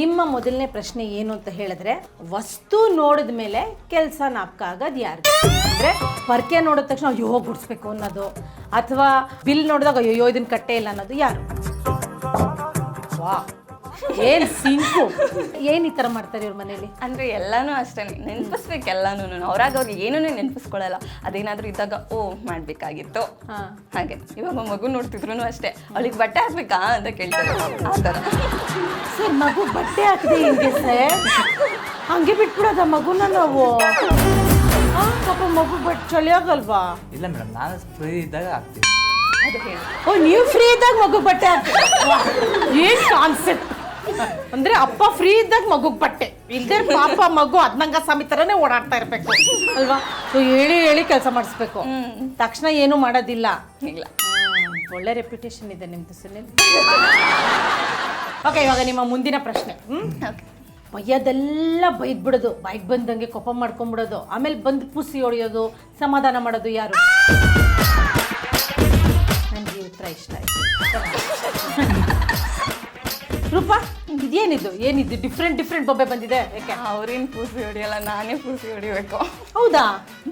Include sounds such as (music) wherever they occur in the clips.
ನಿಮ್ಮ ಮೊದಲನೇ ಪ್ರಶ್ನೆ ಏನು ಅಂತ ಹೇಳಿದ್ರೆ, ವಸ್ತು ನೋಡಿದ ಮೇಲೆ ಕೆಲಸ ನಾಪ್ಕ ಆಗೋದು ಯಾರಿಗೆ ಅಂದರೆ ಪರ್ಕೆ ನೋಡಿದ ತಕ್ಷಣ ಅಯ್ಯೋ ಗುಡಿಸ್ಬೇಕು ಅನ್ನೋದು, ಅಥವಾ ಬಿಲ್ ನೋಡಿದಾಗ ಅಯ್ಯೋ ಇದನ್ನ ಕಟ್ಟೆ ಇಲ್ಲ ಅನ್ನೋದು ಯಾರು? ವಾ. ಏನ್ ಸಿಂಕು ಏನ್ ಈ ತರ ಮಾಡ್ತಾರೆ ಇವ್ರ ಮನೇಲಿ? ಅಂದ್ರೆ ಎಲ್ಲಾನು ಅಷ್ಟೇ ನೆನಪಿಸ್ಬೇಕು ಎಲ್ಲಾನು ಅವ್ರಾಗ ಅವ್ರಿಗೆ ಏನೂ ನೆನಪಿಸ್ಕೊಳ್ಳಲ್ಲ ಅದೇನಾದರೂ ಇದ್ದಾಗ ಓ ಮಾಡಬೇಕಾಗಿತ್ತು. ಹಾ. ಹಾಗೆ. ಇವಾಗ ಮಗು ನೋಡ್ತಿದ್ರು ಅಷ್ಟೇ. ಅವಳಿಗೆ ಬಟ್ಟೆ ಹಾಕ್ಬೇಕಾ? ಅಂತ ಕೇಳ್ತಾರೆ ಆ ಥರ. ಸರ್ ಮಗು ಬಟ್ಟೆ ಹಾಕಿದೆ ಹಿಂಗೆ ಸರ್? ಹಂಗೆ ಬಿಟ್ಬಿಡೋದ ಮಗುನ ನಾವು? ಆ, ಪಾಪ ಮಗು ಬಟ್ ಚಳಿ ಆಗಲ್ವಾ? ಇಲ್ಲ ಮೇಡಮ್ ನಾನು ಫ್ರೀ ಇದ್ದಾಗ ಆಗ್ತೀನಿ ಅದು ಹೇಳಿ ಓ ನೀವು ಫ್ರೀ ಇದ್ದಾಗ ಮಗು ಬಟ್ಟೆ ಹಾಕ್ತೀರಾ? ಏನ್ ಕಾನ್ಸೆಪ್ಟ್ ಅಂದ್ರೆ ಅಪ್ಪ ಫ್ರೀ ಇದ್ದಾಗ ಮಗುಗ್ ಬಟ್ಟೆ. ಇಲ್ದೇ ಪಾಪ ಮಗು ಅದ್ನಂಗ ಸ್ವಾಮಿ ತರನೇ ಓಡಾಡ್ತಾ ಇರ್ಬೇಕು. ಅಲ್ವಾ? ಸೊ ಹೇಳಿ ಹೇಳಿ ಕೆಲಸ ಮಾಡಿಸ್ಬೇಕು. ತಕ್ಷಣ ಏನು ಮಾಡೋದಿಲ್ಲ. ಇಲ್ಲ. ಒಳ್ಳೆ ರೆಪ್ಯುಟೇಷನ್ ಇದೆ ನಿಮ್ದು ಸುನಿಲ್ ಓಕೆ ಇವಾಗ ನಿಮ್ಮ ಮುಂದಿನ ಪ್ರಶ್ನೆ. ಹ್ಮ್? ಬೈಯೋದೆಲ್ಲ ಬೈದ್ಬಿಡೋದು. ಬೈಕ್ ಬಂದಂಗೆ ಕೋಪ ಮಾಡ್ಕೊಂಡ್ಬಿಡೋದು ಆಮೇಲೆ ಬಂದು ಪುಸಿ ಹೊಡೆಯೋದು ಸಮಾಧಾನ ಮಾಡೋದು ಯಾರು? ನನಗೆ ಉತ್ತರ ಇಷ್ಟ ಆಯ್ತು. (laughs) ರೂಪಾ? ಇದೇನಿದು ಏನಿದು? ಡಿಫ್ರೆಂಟ್ ಡಿಫ್ರೆಂಟ್ ಬೊಬ್ಬೆ ಬಂದಿದೆ. ಯಾಕೆ? ಅವ್ರೇನ್ ಪೂಸಿ ಹೊಡಿಯಲ್ಲ ನಾನೇ ಪೂಸಿ ಹೊಡಿಬೇಕು. ಹೌದಾ?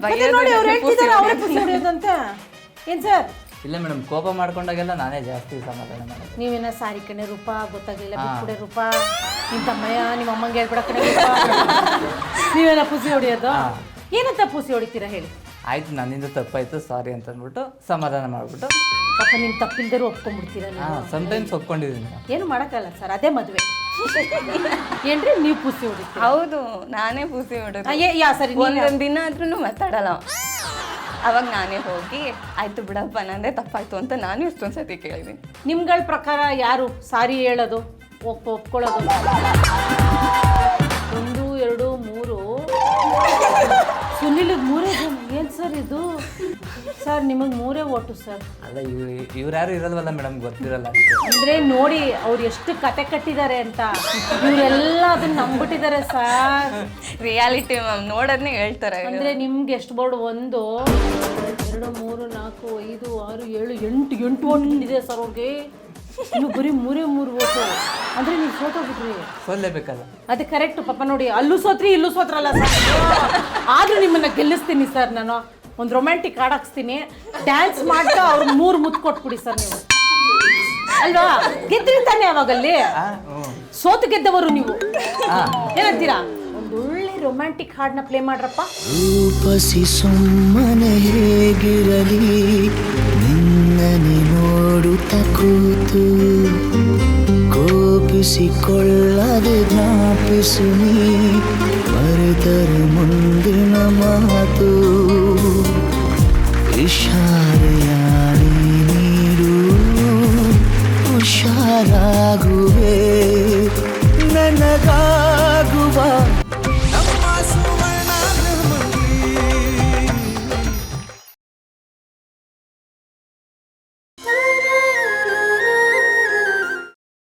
ಮತ್ತೆ ನೋಡಿ ಅವ್ರು ಹೇಳ್ತಿದ್ದಾರೆ ಅವರೇ ಹೊಡೆಯೋದು. ಪುಸಿ ಹೊಡೆಯೋದಂತ. ಏನ್ ಸರ್? ಇಲ್ಲ ಮೇಡಮ್ ಕೋಪ ಮಾಡ್ಕೊಂಡಾಗೆಲ್ಲ ನಾನೇ ಜಾಸ್ತಿ ಸಮಾಧಾನ ಮಾಡೋದು. ನೀವೇನ ಸಾರಿ ಕಣೆ ರೂಪ ಗೊತ್ತಾಗ್ಲಿಲ್ಲ. ಬಿಟ್ಬಿಡೆ ರೂಪ. ನಿಮ್ ತಮ್ಮಯ್ಯ ನಿಮ್ಮ ಅಮ್ಮಂಗೆ ಹೇಳ್ಬಿಡ ಕಣೆ ರೂಪ. (laughs) ನೀವೇನ ಪೂಸಿ ಹೊಡಿಯೋದು. ಏನಂತ ಪೂಸಿ ಹೊಡಿತೀರಾ ಹೇಳಿ? ಆಯ್ತು ನನ್ನಿಂದ ತಪ್ಪಾಯ್ತು ಸಾರಿ ಅಂತ ಅಂದ್ಬಿಟ್ಟು ಸಮಾಧಾನ ಮಾಡ್ಬಿಟ್ಟು. ಪಾಪ ನಿಮ್ ತಪ್ಪಿಲ್ದರೂ ಒಪ್ಕೊಂಡ್ಬಿಡ್ತೀರಾ ಹಾ ನೀವು ಸಮ್ಟೈಮ್ಸ್ ಒಪ್ಕೊಂಡಿದ್ದೀನಿ. ಏನು ಮಾಡಕ್ಕಲ್ಲ ಸರ್ ಅದೇ ಮದುವೆ. ಏನ್ರಿ ನೀವು ಪೂಸಿ ಹೊಡಿತೀರಾ? ಹೌದು ನಾನೇ ಪೂಸಿ ಹೊಡೋದು. ಆ, ಏ- ಯಾ ಸರಿ ಒಂದೊಂದ್ ದಿನ ಆದ್ರೂ ಮಾತಾಡಲ್ಲ. ಅವಾಗ ನಾನೇ ಹೋಗಿ ಆಯ್ತು ಬಿಡಪ್ಪ ನಂದೇ ತಪ್ಪಾಯ್ತು ಅಂತ ನಾನು ಎಷ್ಟೊಂದ್ ಸತಿ ಕೇಳಿದೀನಿ ನಿಮ್ಗಳ ಪ್ರಕಾರ ಯಾರು ಸಾರಿ ಹೇಳೋದು ಒಪ್ ಒಪ್ಕೊಳ್ಳೋದು? ಒಂದು ಎರಡು ಮೂರು. ಸುನಿಲ್ ಮೂರೇ ಜನ ಸರ್ ಇದು? ಸರ್ ನಿಮಗೆ ಮೂರೇ ಓಟು ಸರ್. ಅಲ್ಲ ಇವ್ ಇವ್ರು ಯಾರು ಇರಲ್ವಲ್ಲ ಮೇಡಮ್ ಗೊತ್ತಿರಲ್ಲ ಅಂದ್ರೆ ನೋಡಿ ಅವ್ರು ಎಷ್ಟು ಕತೆ ಕಟ್ಟಿದ್ದಾರೆ ಅಂತ. ಇವರೆಲ್ಲ ಅದನ್ನ ನಂಬಿಟ್ಟಿದ್ದಾರೆ ಸರ್. ರಿಯಾಲಿಟಿ ಮ್ಯಾಮ್ ನೋಡೋದನ್ನೇ ಹೇಳ್ತಾರೆ ಅಂದ್ರೆ ನಿಮ್ಗೆ ಎಷ್ಟು ಬೋರ್ಡ್ ಒಂದು ಎರಡು ಮೂರು ನಾಲ್ಕು ಐದು ಆರು ಏಳು ಎಂಟು ಎಂಟು ಓಟ್ ಇದೆ ಸರ್ ಅವ್ರಿಗೆ. ನೀವು ಬರೀ ಮೂರೇ ಮೂರು ಓಟು ಅಂದ್ರೆ ನೀವು ಸೋತೋಗ್ಬಿಟ್ರಿ ಸೋಲ್ಲೇಬೇಕಲ್ಲ ಅದು ಕರೆಕ್ಟ್ ಪಾಪ ನೋಡಿ ಅಲ್ಲೂ ಸೋತ್ರಿ ಇಲ್ಲೂ ಸೋತ್ರಲ್ಲ ಸರ್ ಆದ್ರೂ ನಿಮ್ಮನ್ನ ಗೆಲ್ಲಿಸ್ತೀನಿ ಸರ್ ನಾನು. ಒಂದು ರೊಮ್ಯಾಂಟಿಕ್ ಹಾಡ್ ಹಾಕ್ಸ್ತೀನಿ. ಡ್ಯಾನ್ಸ್ ಮಾಡ್ತಾ ಅವ್ರ ಮೂರು ಮುತ್ತು ಕೊಟ್ಬಿಡಿ ಸರ್ ನೀವು. ಅಲ್ವಾ? ಗೆದ್ದ್ರಿ ತಾನೆ ಅವಾಗಲ್ಲಿ? ಸೋತು ಗೆದ್ದವರು ನೀವು. ಏನಂತೀರಾ? ಒಂದು ಒಳ್ಳೆ ರೊಮ್ಯಾಂಟಿಕ್ ಹಾಡನ್ನ ಪ್ಲೇ ಮಾಡ್ರಪ್ಪ. ರೂಪಸಿ ಸುಮ್ಮನೆ ಹೇಗಿರಲಿ? ಕಣ್ಣನಿ ನೋಡುತ್ತ ಕೂತು ಕೋಪಿಸಿಕೊಳ್ಳದೆ ಜ್ಞಾಪಿಸು ನೀ. ಮರೆತರೆ ಮುಂದಿನ ಮಾತು. ಇಷಾರೆಯ ನೀರು ಹುಷಾರಾಗುವೆ. ನನಗಾ